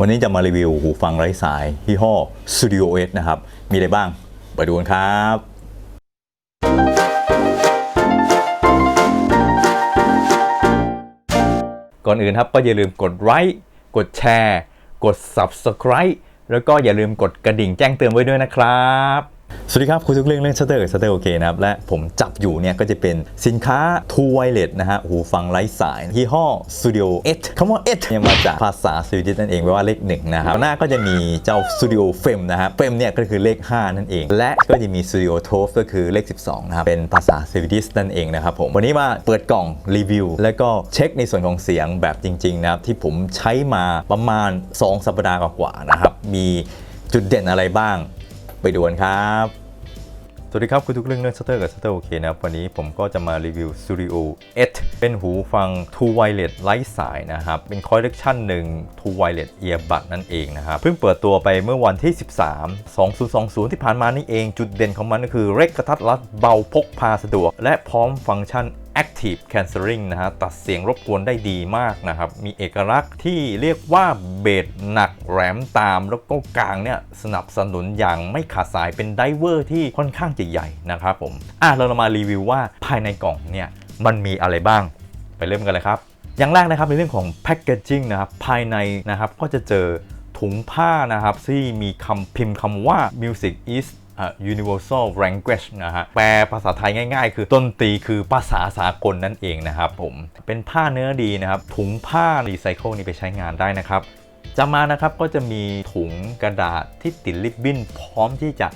วันนี้จะมารีวิวหูฟังไร้สายยี่ห้อ Studio S นะครับ มีอะไรบ้าง ไปดูกันครับก่อนอื่นครับก็อย่าลืมกดไลค์กดแชร์ กด Subscribe แล้วก็อย่าลืมกดกระดิ่งแจ้งเตือนไว้ด้วยนะครับ สวัสดีครับคุยทุกเรื่องเรื่องสเตอร์กับสเตอร์โอเคนะครับและผมจับอยู่เนี่ยก็จะเป็นสินค้า True Wireless นะฮะหูฟังไร้สายยี่ห้อ Studio 8คำว่า8เนี่ยมาจากภาษาสวีดิชนั่นเองแปลว่าเลขหนึ่งนะครับหน้าก็จะมีเจ้า Studio Frame นะฮะ Frame เนี่ยก็คือเลข 5 นั่นเอง และก็จะมี Studio 12ก็คือเลข 12นะครับเป็นภาษาสวีดิชนั่นเองนะครับผมวันนี้มาเปิดกล่องรีวิว แล้วก็เช็คในส่วนของเสียงแบบจริงๆนะครับที่ผมใช้มาประมาณ 2 สัปดาห์กว่าๆนะครับมีจุดเด่นอะไรบ้าง ไปดูกันครับ สวัสดีครับ คุณทุกเรื่องเรื่องสเตอร์กับสเตอร์โอเคนะครับ วันนี้ผมก็จะมารีวิว Studio 8 เป็นหูฟัง True Wireless ไร้สายนะครับ เป็นคอลเลกชันหนึ่ง True Wireless Earbud นั่นเองนะครับ เพิ่งเปิดตัวไปเมื่อวันที่ 13 2020 ที่ผ่านมานี่เอง จุดเด่นของมันก็คือเล็กกระทัดรัดเบาพกพาสะดวก และพร้อมฟังก์ชัน Active Cancelling นะฮะตัดเสียงรบกวนได้ดีมากนะครับ มีเอกลักษณ์ที่เรียกว่าเบสหนักแหลมตามแล้วก็กลางเนี่ยสนับสนุนอย่างไม่ขาดสายเป็นไดเวอร์ที่ค่อนข้างจะใหญ่นะครับผมอะเรามารีวิวว่าภายในกล่องเนี่ยมันมีอะไรบ้างไปเริ่มกันเลยครับ อย่างแรกนะครับในเรื่องของแพ c เกจจิ้งนะครับภายในนะครับก็จะเจอถุงผ้านะครับที่มีคำพิมพ์คำว่า music is universal language นะฮะ แปลภาษาไทยง่ายๆ คือดนตรีคือภาษาสากลนั่นเองนะครับผม เป็นผ้าเนื้อดีนะครับ ถุงผ้ารีไซเคิลนี้ไปใช้งานได้นะครับจะมานะครับก็จะมีถุงกระดาษที่ติดริบบิ้นพร้อมที่จะ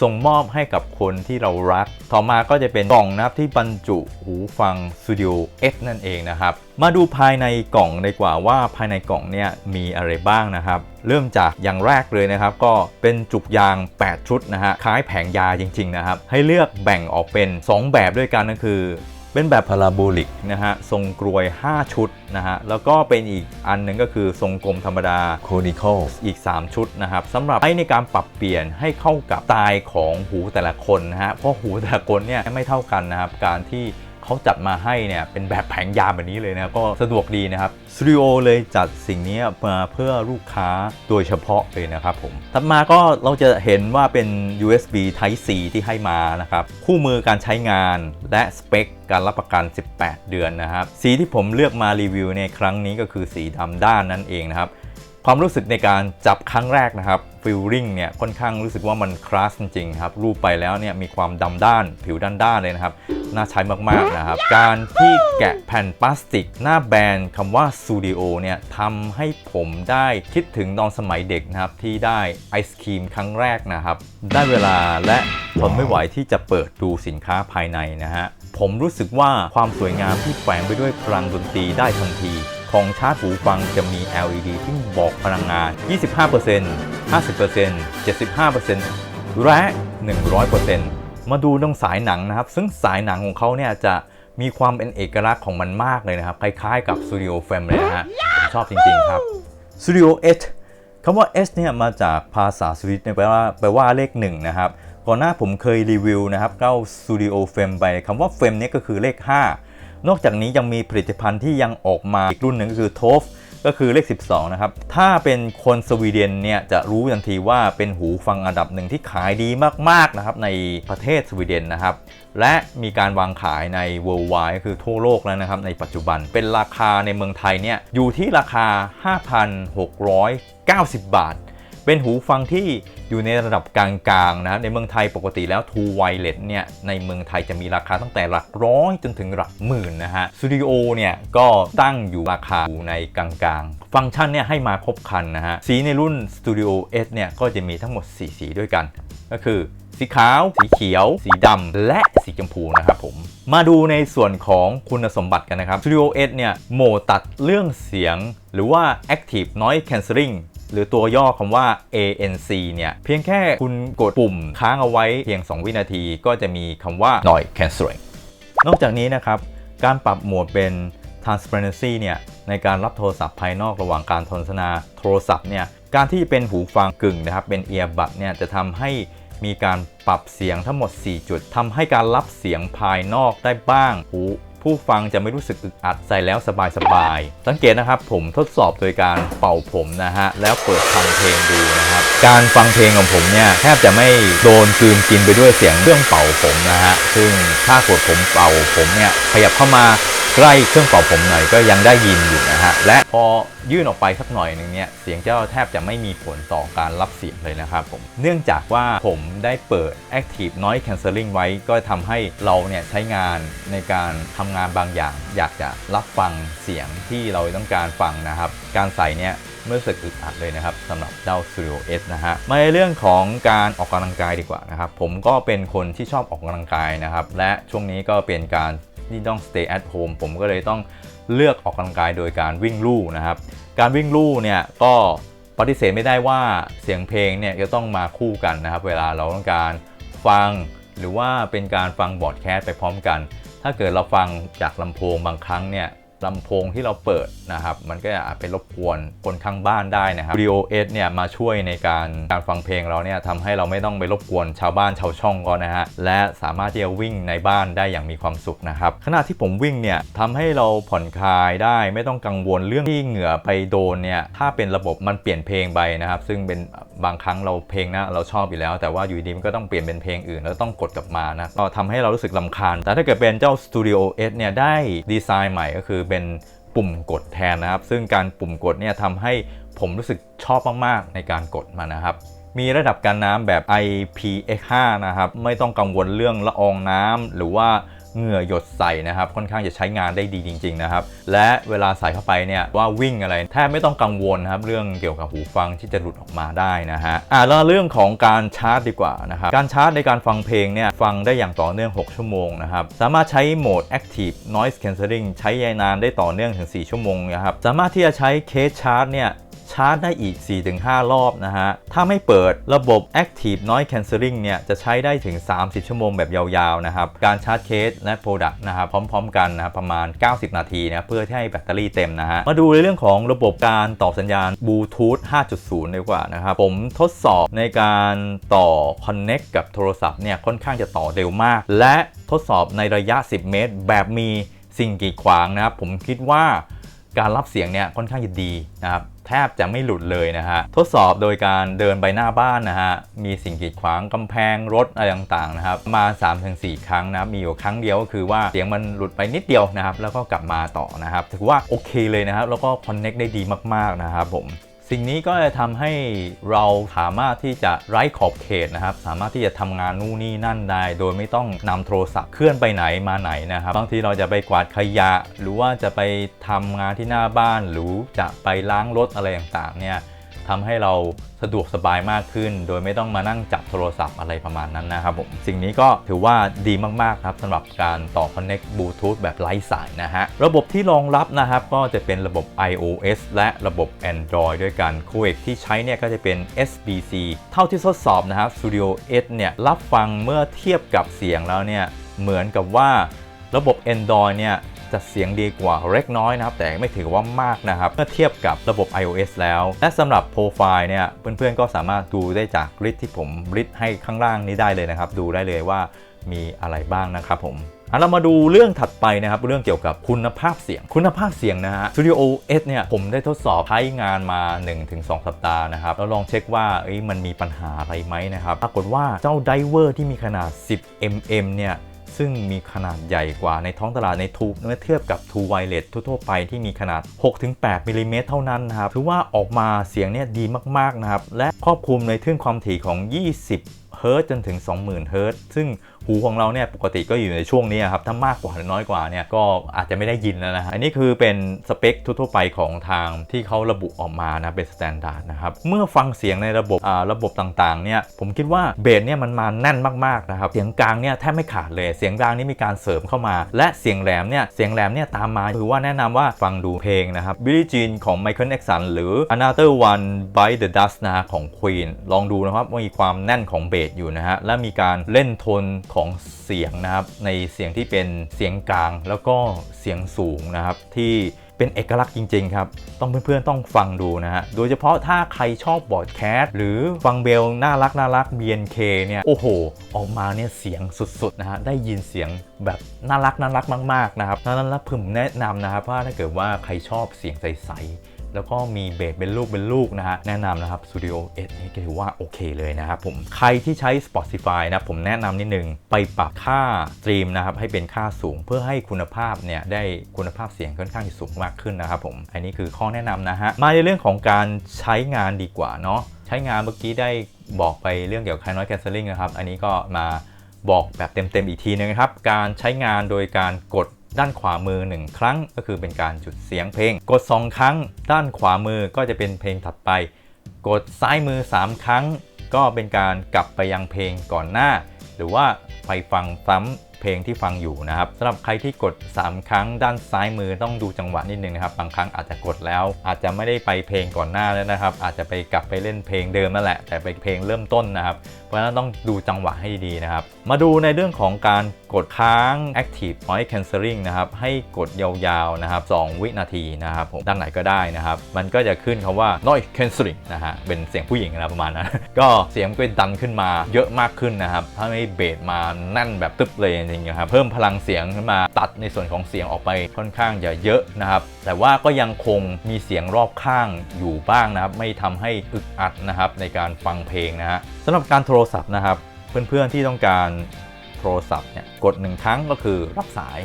ส่งมอบให้กับคนที่เรารัก ต่อมาก็จะเป็นกล่องนะครับที่บรรจุหูฟัง Studio X นั่นเองนะครับ มาดูภายในกล่องดีกว่าว่าภายในกล่องเนี่ยมีอะไรบ้างนะครับ เริ่มจากอย่างแรกเลยนะครับ ก็เป็นจุกยาง 8 ชุดนะฮะคล้ายแผงยาจริงๆนะครับ ให้เลือกแบ่งออกเป็น 2 แบบด้วยกันก็คือ เป็นแบบพาราโบลิกนะฮะทรงกรวย 5 ชุดนะฮะแล้วก็เป็นอีกอันหนึ่งก็คือทรงกลมธรรมดา conical อีก 3 ชุดนะครับสำหรับใช้ในการปรับเปลี่ยนให้เข้ากับสไตล์ของหูแต่ละคนนะฮะเพราะหูแต่ละคนเนี่ยไม่เท่ากันนะครับการที่ เขาจัดมาให้เนี่ยเป็นแบบแผงยามแบบนี้เลยนะครับก็สะดวกดีนะครับสตูดิโอเลยจัดสิ่งนี้มาเพื่อลูกค้าโดยเฉพาะเลยนะครับผมถัดมาก็เราจะเห็นว่าเป็น USB Type C ที่ให้มานะครับคู่มือการใช้งานและสเปคการรับประกัน 18 เดือนนะครับ สีที่ผมเลือกมารีวิวในครั้งนี้ก็คือสีดำด้านนั่นเองนะครับ ความรู้สึกในการจับครั้งแรกนะครับฟิลลิ่งเนี่ยค่อนข้างรู้สึกว่ามันคลาสจริงๆครับ รูปไปแล้วเนี่ยมีความดำด้านผิวด้านด้านเลยนะครับ น่าใช้มาก ๆ นะครับ การที่แกะแผ่นพลาสติก หน้าแบรนด์คำว่า Studio เนี่ยทำให้ผมได้คิดถึงตอนสมัยเด็กนะครับ ที่ได้ไอศครีมครั้งแรกนะครับ ได้เวลาและทนไม่ไหวที่จะเปิดดูสินค้าภายในนะฮะผมรู้สึกว่าความสวยงามที่แฝงไปด้วยพลังดนตรีได้ทันที ของชาร์จหูฟังจะมี LED ที่บอกพลังงาน 25% 50% 75%และ 100% มาดูตรงสายหนังนะครับ ซึ่งสายหนังของเขาเนี่ยจะมีความเป็นเอกลักษณ์ของมันมากเลยนะครับ คล้ายๆกับ Studio Frame เลยนะฮะผมชอบจริงๆครับ Studio S คำว่า S เนี่ยมาจากภาษาสวิตเนี่ยแปลว่าแปลว่าเลข1นะครับก่อนหน้าผมเคยรีวิวนะครับเก้า Studio Frame ไปคำว่า Frame เนี่ยก็คือเลข 5 นอกจากนี้ยังมีผลิตภัณฑ์ที่ยังออกมาอีกรุ่นหนึ่งก็คือ TOF ก็คือเลข 12 นะครับ ถ้าเป็นคนสวีเดนเนี่ยจะรู้ทันทีว่าเป็นหูฟังอันดับหนึ่งที่ขายดีมาก ๆ นะครับ ในประเทศสวีเดนนะครับ และมีการวางขายใน worldwide ก็คือทั่วโลกแล้วนะครับในปัจจุบันเป็นราคาในเมืองไทยเนี่ยอยู่ที่ราคา 5,690 บาท เป็นหูฟังที่อยู่ในระดับกลางๆนะในเมืองไทยปกติแล้ว True Wireless เนี่ยในเมืองไทยจะมีราคาตั้งแต่หลักร้อยจนถึงหลักหมื่นนะฮะสตูดิโอเนี่ยก็ตั้งอยู่ราคาอยู่ในกลางๆ ฟังก์ชันเนี่ยให้มาครบคันนะฮะสีในรุ่น Studio S เนี่ยก็จะมีทั้งหมด 4 สีด้วยกัน ก็คือสีขาว สีเขียว สีดำ และสีชมพูนะครับผม มาดูในส่วนของคุณสมบัติกันนะครับ Studio S เนี่ย โหมดตัดเรื่องเสียง หรือว่า Active Noise Cancelling หรือตัวย่อคำว่า ANC เนี่ย เพียงแค่คุณกดปุ่มค้างเอาไว้เพียง 2 วินาทีก็จะมีคำว่า Noise Cancelling นอกจากนี้นะครับ การปรับโหมดเป็น transparency เนี่ย ในการรับโทรศัพท์ภายนอกระหว่างการสนทนาโทรศัพท์เนี่ย การที่เป็นหูฟังกึ่งนะครับ เป็น earbud เนี่ย จะทำให้มีการปรับเสียงทั้งหมด 4 จุดทำให้การรับเสียงภายนอกได้บ้างหู ผู้ฟังจะไม่รู้สึกอึดอัดใส่แล้วสบายๆสังเกตนะครับผมทดสอบโดยการเป่าผมนะฮะแล้วเปิดฟังเพลงดูนะครับการฟังเพลงของผมเนี่ยแทบจะไม่โดนกลืนกินไปด้วยเสียงเครื่องเป่าผมนะฮะซึ่งถ้ากดผมเป่าผมเนี่ยขยับเข้ามา ใกล้เครื่องเป่าผมหน่อยก็ยังได้ยินอยู่นะฮะ และพอยื่นออกไปสักหน่อยหนึงเนี่ยเสียงเจ้าแทบจะไม่มีผลต่อการรับเสียงเลยนะครับผม เนื่องจากว่าผมได้เปิด Active Noise Cancelling ไว้ก็ทำให้เราเนี่ยใช้งานในการทำงานบางอย่าง อยากจะรับฟังเสียงที่เราต้องการฟังนะครับ การใส่เนี่ยไม่รู้สึกอึดอัดเลยนะครับสำหรับเจ้า Studio S นะฮะมาในเรื่องของการออกกำลังกายดีกว่านะครับ ผมก็เป็นคนที่ชอบออกกำลังกายนะครับ และช่วงนี้ก็เป็นการ ที่ต้อง stay at home ผมก็เลยต้องเลือกออกกำลังกายโดยการวิ่งลู่นะครับ การวิ่งลู่เนี่ยก็ปฏิเสธไม่ได้ว่าเสียงเพลงเนี่ยจะต้องมาคู่กันนะครับ เวลาเราต้องการฟังหรือว่าเป็นการฟังบอดแคสต์ไปพร้อมกัน ถ้าเกิดเราฟังจากลำโพงบางครั้งเนี่ย ลำโพงที่เราเปิดนะครับ มันก็อาจเป็นรบกวนคนข้างบ้านได้นะครับ Audio S เนี่ยมาช่วยในการการฟังเพลงเราเนี่ยทำให้เราไม่ต้องไปรบกวนชาวบ้านชาวช่องก็นะฮะ และสามารถที่จะวิ่งในบ้านได้อย่างมีความสุขนะครับ ขณะที่ผมวิ่งเนี่ยทำให้เราผ่อนคลายได้ไม่ต้องกังวลเรื่องที่เหงื่อไปโดนเนี่ย ถ้าเป็นระบบมันเปลี่ยนเพลงไปนะครับ ซึ่งเป็น บางครั้งเราเพลงนะเราชอบอยู่แล้ว แต่ว่าอยู่ดีมันก็ต้องเปลี่ยนเป็นเพลงอื่น แล้วต้องกดกลับมานะก็ทำให้เรารู้สึกลำคาญ แต่ถ้าเกิดเป็นเจ้า Studio S เนี่ยได้ดีไซน์ใหม่ก็คือเป็นปุ่มกดแทนนะครับ ซึ่งการปุ่มกดเนี่ยทำให้ผมรู้สึกชอบมากๆในการกดมันนะครับมีระดับการน้ำแบบ IPX5 นะครับ ไม่ต้องกังวลเรื่องละอองน้ำหรือว่า เหงื่อหยดใส่นะครับ ค่อนข้างจะใช้งานได้ดีจริง ๆ นะครับ และเวลาใส่เข้าไปเนี่ยว่าวิ่งอะไรแทบไม่ต้องกังวลนะครับ เรื่องเกี่ยวกับหูฟังที่จะหลุดออกมาได้นะฮะอ่าแล้วเรื่องของการชาร์จดีกว่านะครับการชาร์จในการฟังเพลงเนี่ยฟังได้อย่างต่อเนื่อง 6 ชั่วโมงนะครับสามารถใช้โหมด Active Noise Cancelling ใช้ยาวนานได้ต่อเนื่องถึง 4 ชั่วโมงนะครับสามารถที่จะใช้เคสชาร์จเนี่ย ชาร์จได้อีก 4-5 รอบนะฮะ ถ้าไม่เปิดระบบ Active Noise Cancelling เนี่ยจะใช้ได้ถึง 30 ชั่วโมงแบบยาวๆนะครับ การชาร์จเคสและ Product นะครับพร้อมๆ กันนะรประมาณ 90 นาทีนะเพื่อให้แบตเตอรี่เต็มนะฮะ มาดูในเรื่องของระบบการต่อสัญญาณ Bluetooth 5.0 ดีกว่านะครับ ผมทดสอบในการต่อ Connect กับโทรศัพท์เนี่ยค่อนข้างจะต่อเร็วมาก และทดสอบในระยะ 10 เมตร แบบมีสิ่งกีดขวางนะครับผมคิดว่า การรับเสียงเนี่ยค่อนข้างจะดีนะครับแทบจะไม่หลุดเลยนะฮะทดสอบโดยการเดินไปหน้าบ้านนะฮะมีสิ่งกีดขวางกำแพงรถอะไรต่างๆนะครับมา 3-4 ครั้งนะครับมีอยู่ครั้งเดียวก็คือว่าเสียงมันหลุดไปนิดเดียวนะครับแล้วก็กลับมาต่อนะครับถือว่าโอเคเลยนะครับแล้วก็คอนเน็กได้ดีมากๆนะครับผม สิ่งนี้ก็จะทำให้เราสามารถที่จะไร้ขอบเขตนะครับ สามารถที่จะทำงานนู่นนี่นั่นได้ โดยไม่ต้องนำโทรศัพท์เคลื่อนไปไหนมาไหนนะครับ บางทีเราจะไปกวาดขยะ หรือว่าจะไปทำงานที่หน้าบ้าน หรือจะไปล้างรถอะไรต่างๆเนี่ย ทำให้เราสะดวกสบายมากขึ้น โดยไม่ต้องมานั่งจับโทรศัพท์อะไรประมาณนั้นนะครับผมสิ่งนี้ก็ถือว่าดีมากๆครับสำหรับการต่อ Connect Bluetooth แบบไร้สายนะฮะ ระบบที่รองรับนะครับก็จะเป็นระบบ iOS และระบบ Android ด้วยกันโคเอกที่ใช้เนี่ยก็จะเป็น SBC เท่าที่ทดสอบนะครับ Studio S เนี่ยรับฟังเมื่อเทียบกับเสียงแล้วเนี่ยเหมือนกับว่าระบบ Android เนี่ย จะเสียงดีกว่าเล็กน้อยนะครับ แต่ไม่ถือว่ามากนะครับ เมื่อเทียบกับระบบ iOS แล้ว และสำหรับโปรไฟล์เนี่ยเพื่อนๆก็สามารถดูได้จากลิสต์ที่ผมลิสต์ให้ข้างล่างนี้ได้เลยนะครับ ดูได้เลยว่ามีอะไรบ้างนะครับผมอะเรามาดูเรื่องถัดไปนะครับ เรื่องเกี่ยวกับคุณภาพเสียง คุณภาพเสียงนะฮะ Studio S เนี่ย ผมได้ทดสอบใช้งานมา 1-2 สัปดาห์นะครับ แล้วลองเช็คว่าเอ้ยมันมีปัญหาอะไรไหมนะครับ ปรากฏว่าเจ้าไดเวอร์ที่มีขนาด 10 mm เนี่ย ซึ่งมีขนาดใหญ่กว่าในท้องตลาดในทูเมื่อเทียบกับ True Wireless ทั่วๆไปที่มีขนาด 6-8มิลลิเมตรเท่านั้นนะครับถือว่าออกมาเสียงเนี่ยดีมากๆนะครับและครอบคลุมในทึ่งความถี่ของ 20 เฮิร์ตจนถึง 20,000เฮิร์ตซ์ซึ่งหูของเราเนี่ยปกติก็อยู่ในช่วงนี้ครับ ถ้ามากกว่าหรือน้อยกว่าเนี่ยก็อาจจะไม่ได้ยินแล้วนะอันนี้คือเป็นสเปคทั่วไปของทางที่เขาระบุออกมานะเป็นสแตนดาร์ดนะครับ เมื่อฟังเสียงในระบบอ่าระบบต่างๆเนี่ยผมคิดว่าเบสเนี่ยมันมาแน่นมากๆนะครับ เสียงกลางเนี่ยแทบไม่ขาดเลย เสียงกลางนี่มีการเสริมเข้ามา และเสียงแหลมเนี่ยเสียงแหลมเนี่ยตามมาคือว่าแนะนำว่าฟังดูเพลงนะครับ Billie Jean ของ Michael Jackson หรือ Another One by the Dust นะของ Queen ลองดูนะครับว่ามีความแน่นของเบสอยู่นะฮะ และมีการเล่นโทนของเสียงนะครับ ในเสียงที่เป็นเสียงกลาง แล้วก็เสียงสูงนะครับ ที่เป็นเอกลักษณ์จริง ๆ ครับ ต้องเพื่อนๆ ต้องฟังดูนะฮะ โดยเฉพาะถ้าใครชอบบอร์ดแคสต์หรือฟังเบลน่ารักน่ารัก BNK เนี่ย โอ้โห ออกมาเนี่ยเสียงสุดๆ นะฮะ ได้ยินเสียงแบบน่ารักน่ารักมากๆ นะครับ นั้นแล้วผมแนะนำนะครับว่าถ้าเกิดว่าใครชอบเสียงใสๆ แล้วก็มีเบสเป็นลูกเป็นลูกนะฮะแนะนำนะครับ Studio 8นี่ก็ถือว่าโอเคเลยนะครับผมใครที่ใช้ Spotify นะผมแนะนำนิดนึง ไปปรับค่าสตรีมนะครับให้เป็นค่าสูงเพื่อให้คุณภาพเนี่ยได้คุณภาพเสียงค่อนข้างที่สูงมากขึ้นนะครับผมอันนี้คือข้อแนะนำนะฮะมาในเรื่องของการใช้งานดีกว่าเนาะใช้งานเมื่อกี้ได้บอกไปเรื่องเกี่ยวกับ Noise Cancelling นะครับอันนี้ก็มาบอกแบบเต็มๆอีกทีนึงครับ การใช้งานโดยการกด ด้านขวามือ 1 ครั้งก็คือเป็นการจุดเสียงเพลง กด 2 ครั้ง ด้านขวามือก็จะเป็นเพลงถัดไป กดซ้ายมือ 3 ครั้ง ก็เป็นการกลับไปยังเพลงก่อนหน้า หรือว่าไปฟังซ้ำเพลงที่ฟังอยู่นะครับสำหรับใครที่กด 3 ครั้ง ด้านซ้ายมือต้องดูจังหวะนิดนึงนะครับ บางครั้งอาจจะกดแล้ว อาจจะไม่ได้ไปเพลงก่อนหน้าแล้วนะครับ อาจจะไปกลับไปเล่นเพลงเดิมนั่นแหละ แต่ไปเพลงเริ่มต้นนะครับเพราะฉะนั้นต้องดูจังหวะให้ดีนะครับ มาดูในเรื่องของการกดค้าง Active Noise Cancelling นะครับ ให้กดยาวๆนะครับ 2 วินาทีนะครับผมด้านไหนก็ได้นะครับ มันก็จะขึ้นคำว่า Noise Cancelling นะฮะ เป็นเสียงผู้หญิงนะประมาณนั้น ก็เสียงก็ดันขึ้นมาเยอะมากขึ้นนะครับ ถ้าไม่เบสมาแน่นแบบตึ๊บเลยจริงๆนะครับ เพิ่มพลังเสียงขึ้นมาตัดในส่วนของเสียงออกไปค่อนข้างจะเยอะนะครับ แต่ว่าก็ยังคงมีเสียงรอบข้างอยู่บ้างนะครับ ไม่ทำให้อึดอัดนะครับในการฟังเพลงนะฮะสำหรับการโทรรศัพท์นะครับ เพื่อนๆที่ต้องการโทรศัพท์เนี่ยกด 1 ครั้งก็คือรับสาย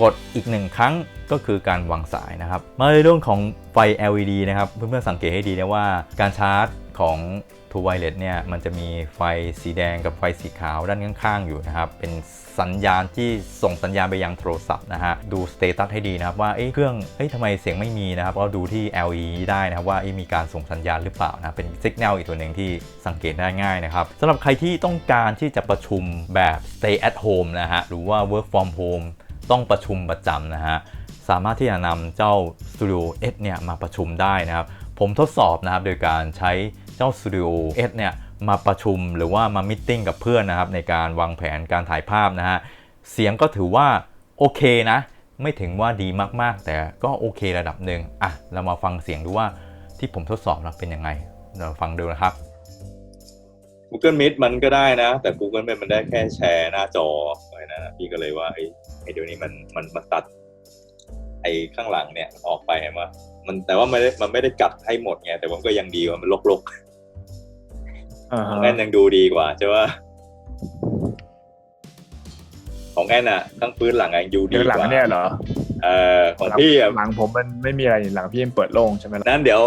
กดอีก 1 ครั้งก็คือการวางสายนะครับ มาในเรื่องของไฟ LED นะครับ เพื่อนๆสังเกตให้ดีนะว่าการชาร์จของ True Wireless เนี่ยมันจะมีไฟสีแดงกับไฟสีขาวด้านข้างๆอยู่นะครับ เป็นสัญญาณที่ส่งสัญญาณไปยังโทรศัพท์นะฮะ ดูสเตตัสให้ดีนะครับว่าเอ้เครื่องเอ้ยทำไมเสียงไม่มีนะครับ ก็ดูที่ LED ได้นะครับว่าเอ้มีการส่งสัญญาณหรือเปล่านะเป็นสัญญาณอีกตัวหนึ่งที่สังเกตได้ง่ายนะครับสำหรับใครที่ต้องการที่จะประชุมแบบ stay at home นะฮะหรือว่า work from home ต้องประชุมประจำนะฮะสามารถที่จะนำเจ้า Studio S เนี่ยมาประชุมได้นะครับ ผมทดสอบนะครับโดยการใช้ เจ้า Studio S เนี่ยมาประชุมหรือว่ามามิทติ้งกับเพื่อนนะครับในการวางแผนการถ่ายภาพนะฮะเสียงก็ถือว่าโอเคนะ ไม่ถึงว่าดีมากๆ แต่ก็โอเคระดับหนึ่งอะเรามาฟังเสียงดูว่าที่ผมทดสอบนะเป็นยังไงเราฟังดูนะครับ Google Meet มันก็ได้นะ แต่ Google Meet มันได้แค่แชร์หน้าจออะไรนะพี่ก็เลยว่าไอ้เดี๋ยวนี้มันมันมันตัด ไอ้ข้างหลังเนี่ยออกไปมามันแต่ว่ามันไม่ได้มันไม่ได้กัดให้หมดไงแต่มันก็ยังดีว่ามันลกๆ ขฮะองแอนยังดูดีกว่าใช่ว่าของแอนอะทั้งพื้นหลังอะยังดูดีเดี๋ยวหลังกว่าเนี่ยเหรอเอ่อของพี่อะหลังผมมันไม่มีอะไรนี่หลังพี่มันเปิดโล่งใช่ไหมล่ะนั้นเดี๋ยว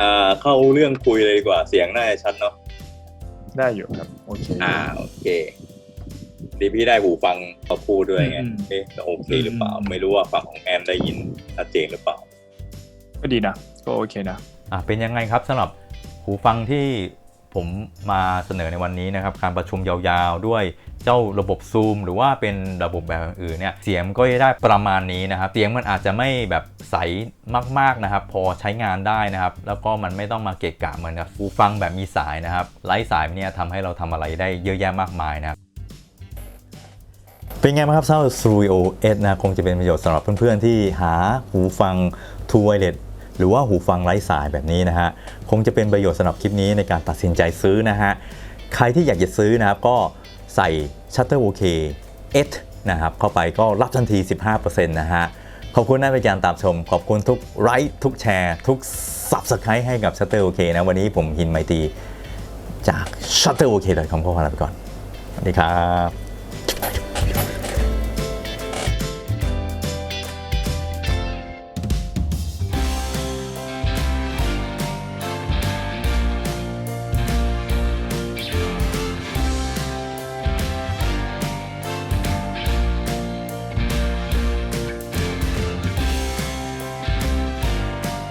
อ่าเข้าเรื่องคุยเลยดีกว่าเสียงน่าจะชัดเนาะได้อยู่ครับโอเคอ่าโอเคดีพี่ได้หูฟังเขาพูดด้วยไงอืมเอ๊ะจะโอเคหรือเปล่าอืมไม่รู้ว่าฝั่งของแอนได้ยินชัดเจนหรือเปล่า ก็ดีนะ ก็โอเคนะ อะเป็นยังไงครับสำหรับ หูฟังที่ผมมาเสนอในวันนี้นะครับ การประชุมยาวๆ ด้วยเจ้าระบบซูมหรือว่าเป็นระบบแบบอื่นเนี่ยเสียงก็จะได้ประมาณนี้นะครับ เสียงมันอาจจะไม่แบบใสมากๆนะครับ พอใช้งานได้นะครับ แล้วก็มันไม่ต้องมาเกะกะเหมือนกับหูฟังแบบมีสายนะครับไร้สายเนี่ยทำให้เราทำอะไรได้เยอะแยะมากมายนะครับเป็นไงบ้างครับเจ้า Studio S นะคงจะเป็นประโยชน์สำหรับเพื่อนๆที่หาหูฟัง True Wireless หรือว่าหูฟังไร้สายแบบนี้นะฮะคงจะเป็นประโยชน์สำหรับคลิปนี้ในการตัดสินใจซื้อนะฮะใครที่อยากจะซื้อนะครับก็ใส่ Shutter OK S นะครับเข้าไปก็รับทันที 15%นะฮะขอบคุณนะเป็นการตามชม ขอบคุณทุกไลค์ทุกแชร์ ทุก Subscribe ให้กับ Shutter OK นะวันนี้ผมหินไมตีจาก shutterok.com ขอลาไปก่อนสวัสดีครับ